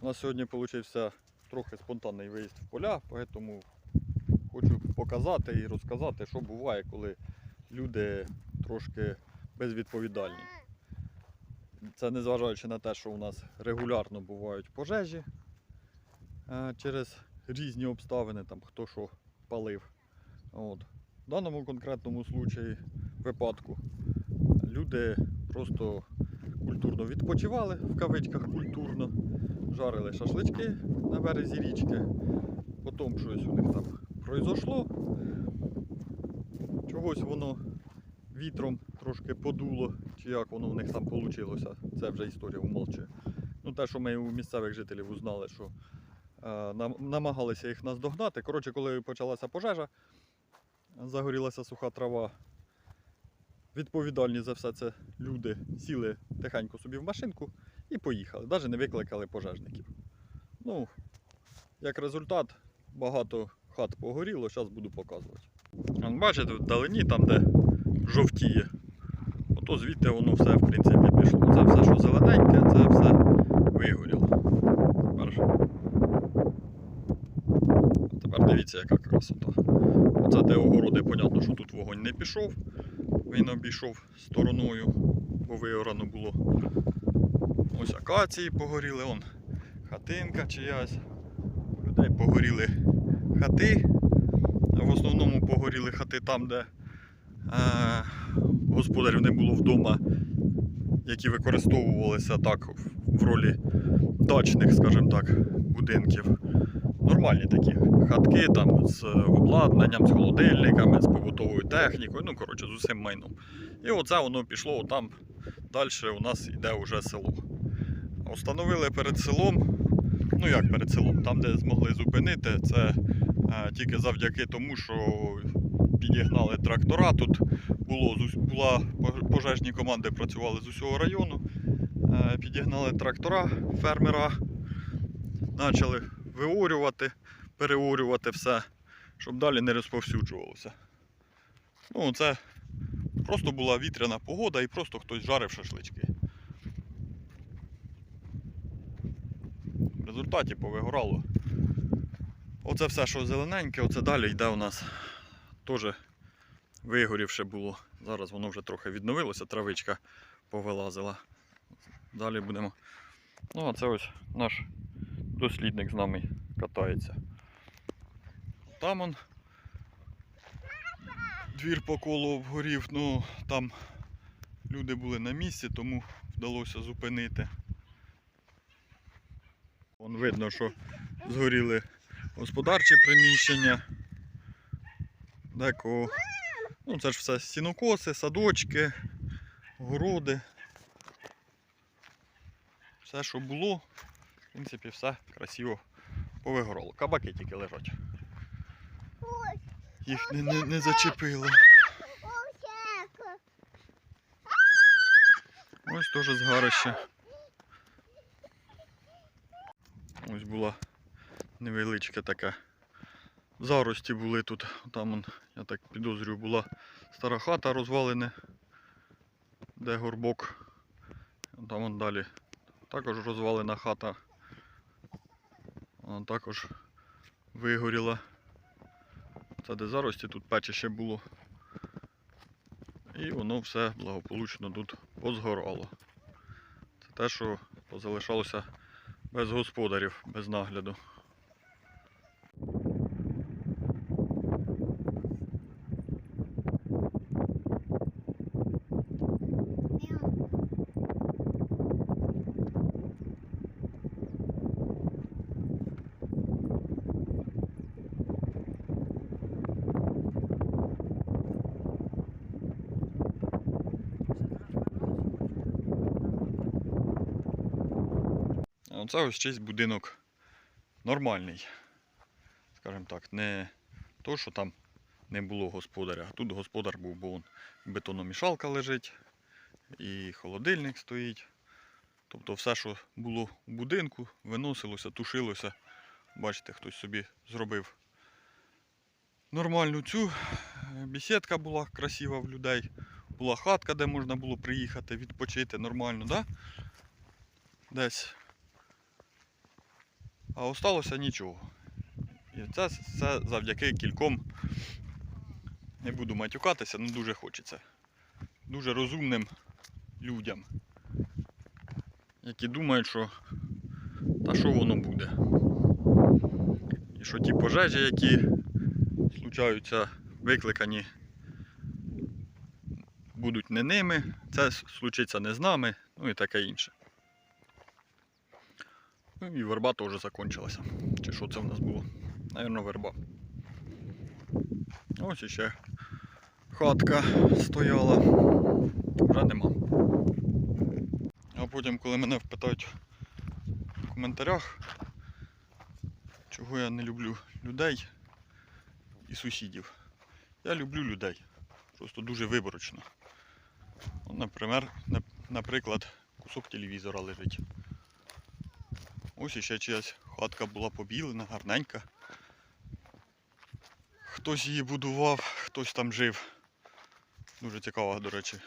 У нас сьогодні вийшов трохи спонтанний виїзд в поля, тому хочу показати і розказати, що буває, коли люди трошки безвідповідальні. Це незважаючи на те, що у нас регулярно бувають пожежі е, через різні обставини, там хто що палив. От. В даному конкретному случаї, випадку, люди просто культурно відпочивали, в кавичках культурно, жарили шашлички на березі річки, потім щось у них там произошло. Чогось воно вітром трошки подуло, чи як воно в них там вийшло, це вже історія умовчує. Ну, те, що ми у місцевих жителів узнали, що е, намагалися їх наздогнати. Коротше, коли почалася пожежа, загорілася суха трава. Відповідальні за все це люди сіли тихенько собі в машинку і поїхали. Навіть не викликали пожежників. Ну, як результат, багато хат погоріло, зараз буду показувати. Вон, Бачите, вдалині, там, де жовтіє. Ото звідти воно все в принципі пішло. Це все, що зелененьке, це все вигоріло. Тепер, тепер дивіться, яка красота. Оце де огороди, понятно, що тут вогонь не пішов. Він обійшов стороною, бо виорано було. Ось акації погоріли, он хатинка чиясь. У людей погоріли хати. В основному погоріли хати там, де е, господарів не було вдома, які використовувалися так в ролі дачних, скажімо так, будинків. Нормальні такі хатки там з обладнанням, з холодильниками, з побутовою технікою, ну коротше, з усім майном. І оце воно пішло там. Далі у нас йде вже село. Установили перед селом, ну як перед селом, там, де змогли зупинити, це е, тільки завдяки тому, що підігнали трактора. Тут було, була пожежні команди працювали з усього району. Е, Підігнали трактора фермера, почали виорювати, переорювати все, щоб далі не розповсюджувалося. Ну, це просто була вітряна погода і просто хтось жарив шашлички. Результаті повигорало. Оце все, що зелененьке, оце далі йде у нас теж вигорівше було. Зараз воно вже трохи відновилося, травичка повилазила. Далі будемо. Ну, а це ось наш дослідник з нами катається. Там он двір по колу обгорів, ну там люди були на місці, тому вдалося зупинити. Вон видно, що згоріли господарчі приміщення. Декого. Ну, це ж все сінокоси, садочки, городи. Все, що було, в принципі, все красиво повигорало. Кабаки тільки лежать. Їх не, не, не зачепило. Ось теж згарище. Ось була невеличке таке. Зарості були тут. Там, я так підозрюю, була стара хата розвалене, де горбок. Там он далі також розвалена хата. Вона також вигоріла. Це де зарості, тут печище було. І воно все благополучно тут позгорало. Це те, що позалишалося без господарів, без нагляду. А Оце ось чийсь будинок нормальний. Скажімо так, не то, що там не було господаря. А тут господар був, бо вон бетономішалка лежить, і холодильник стоїть. Тобто все, що було в будинку, виносилося, тушилося. Бачите, хтось собі зробив нормальну цю. Бесідка була красива в людей. Була хатка, де можна було приїхати, відпочити нормально, да? Десь А осталося нічого. І це все завдяки кільком, не буду матюкатися, але дуже хочеться. Дуже розумним людям, які думають, що та що воно буде. І що ті пожежі, які случаються, викликані, будуть не ними, це случиться не з нами, ну і таке інше. Ну і верба теж закінчилася. Чи що це в нас було? Навірно, верба. Ось іще хатка стояла. Вже нема. А потім, коли мене впитають в коментарях, чого я не люблю людей і сусідів. Я люблю людей. Просто дуже виборочно. Наприклад, кусок телевізора лежить. Ось іще чиясь хатка була побілена, гарненька. Хтось її будував, хтось там жив. Дуже цікава, до речі,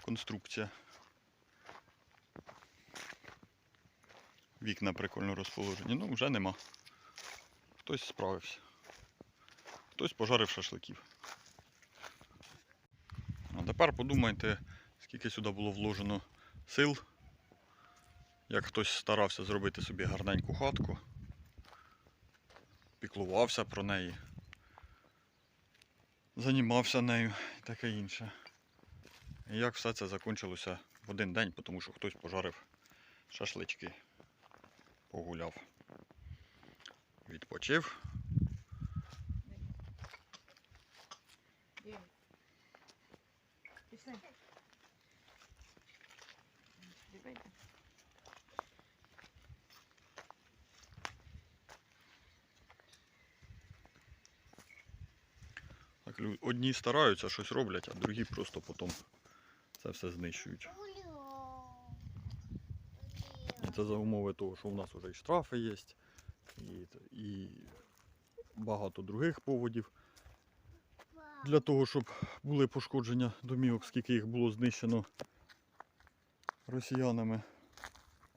конструкція. Вікна прикольно розположені. Ну, вже нема. Хтось справився. Хтось пожарив шашликів. А тепер подумайте, скільки сюди було вложено сил як хтось старався зробити собі гарненьку хатку, піклувався про неї, займався нею і таке інше. І як все це закінчилося в один день, тому що хтось пожарив шашлички, погуляв, відпочив. Пішли. Одні стараються, щось роблять, а другі просто потім це все знищують. І це за умови того, що у нас вже і штрафи є, і, і багато других поводів для того, щоб були пошкодження домівок, скільки їх було знищено росіянами.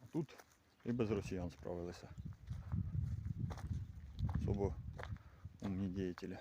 А тут і без росіян справилися. Особо умні діятелі.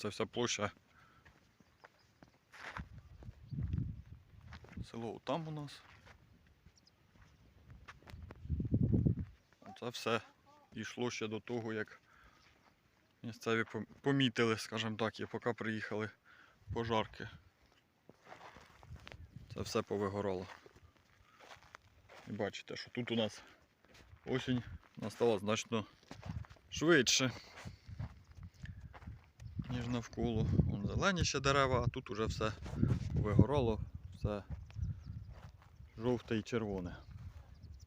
Це вся площа. Село там у нас. Це все йшло ще до того, як місцеві помітили, скажімо так, і поки приїхали пожарки. Це все повигорало. І бачите, що тут у нас осінь настала значно швидше ніж навколо. Вон зелені ще дерева, а тут уже все вигорало, все жовте і червоне.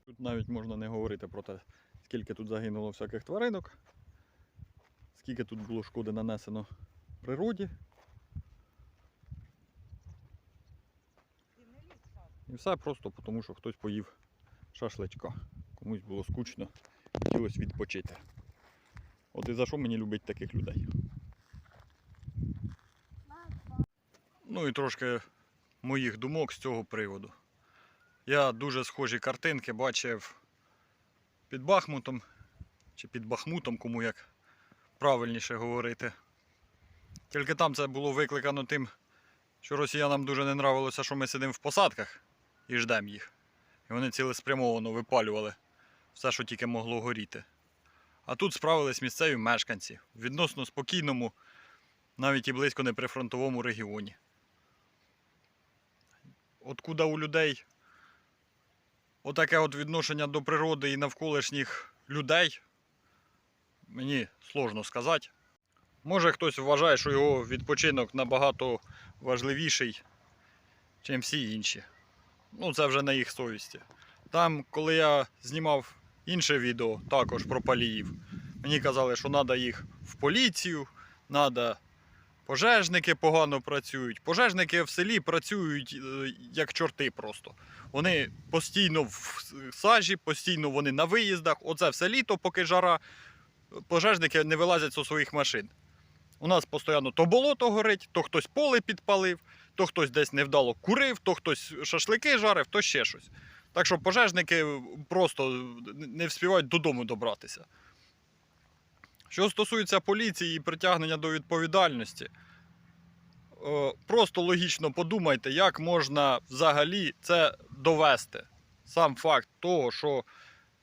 Тут навіть можна не говорити про те, скільки тут загинуло всяких тваринок, скільки тут було шкоди нанесено природі. І все просто тому, що хтось поїв шашличка. Комусь було скучно, хотілося відпочити. От і за що мені любить таких людей. Ну і трошки моїх думок з цього приводу. Я дуже схожі картинки бачив під Бахмутом чи під Бахмутом, кому як правильніше говорити. Тільки там це було викликано тим, що росіянам дуже не нравилося, що ми сидимо в посадках і ждемо їх. І вони цілеспрямовано випалювали все, що тільки могло горіти. А тут справились місцеві мешканці в відносно спокійному, навіть і близько не прифронтовому регіоні. Откуда у людей отаке от відношення до природи і навколишніх людей, мені сложно сказати. Може хтось вважає, що його відпочинок набагато важливіший, ніж всі інші. Ну, це вже на їх совісті. Там, коли я знімав інше відео, також про паліїв, мені казали, що треба їх в поліцію, треба пожежники погано працюють. Пожежники в селі працюють е, як чорти просто. Вони постійно в сажі, постійно вони на виїздах. Оце все літо, поки жара, пожежники не вилазять зі своїх машин. У нас постійно то болото горить, то хтось поле підпалив, то хтось десь невдало курив, то хтось шашлики жарив, то ще щось. Так що пожежники просто не вспівають додому добратися. Що стосується поліції і притягнення до відповідальності, е, просто логічно подумайте, як можна взагалі це довести. Сам факт того, що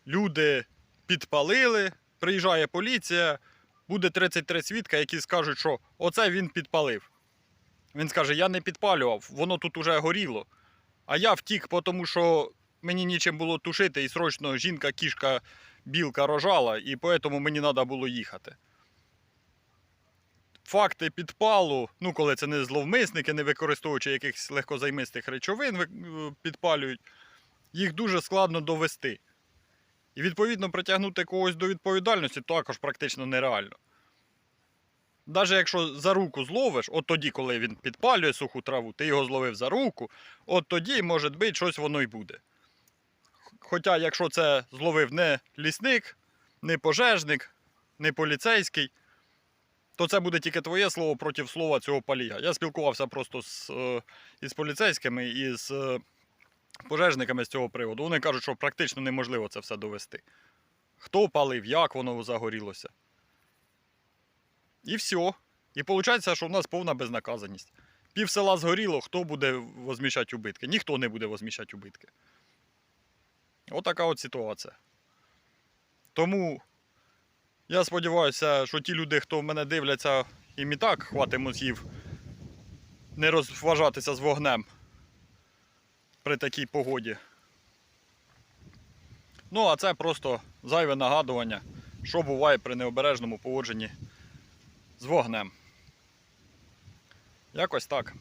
люди підпалили, приїжджає поліція, буде 33 свідка, які скажуть, що оце він підпалив. Він скаже, я не підпалював, воно тут уже горіло. А я втік, тому що мені нічим було тушити, і срочно жінка, кішка, білка рожала, і тому мені треба було їхати. Факти підпалу, ну коли це не зловмисники, не використовуючи якихось легкозаймистих речовин, е, підпалюють, їх дуже складно довести. І відповідно притягнути когось до відповідальності також практично нереально. Навіть якщо за руку зловиш, от тоді, коли він підпалює суху траву, ти його зловив за руку, от тоді, може бути, щось воно й буде. Хоча, якщо це зловив не лісник, не пожежник, не поліцейський, то це буде тільки твоє слово проти слова цього палія. Я спілкувався просто з, е, із поліцейськими і з е, пожежниками з цього приводу. Вони кажуть, що практично неможливо це все довести. Хто палив, як воно загорілося. І все. І виходить, що в нас повна безнаказаність. Пів села згоріло, хто буде возміщати убитки? Ніхто не буде возміщати убитки. Отака от ситуація. Тому я сподіваюся, що ті люди, хто в мене дивляться, їм і так хватить мозгів не розважатися з вогнем при такій погоді. Ну, а це просто зайве нагадування, що буває при необережному поводженні з вогнем. Якось так.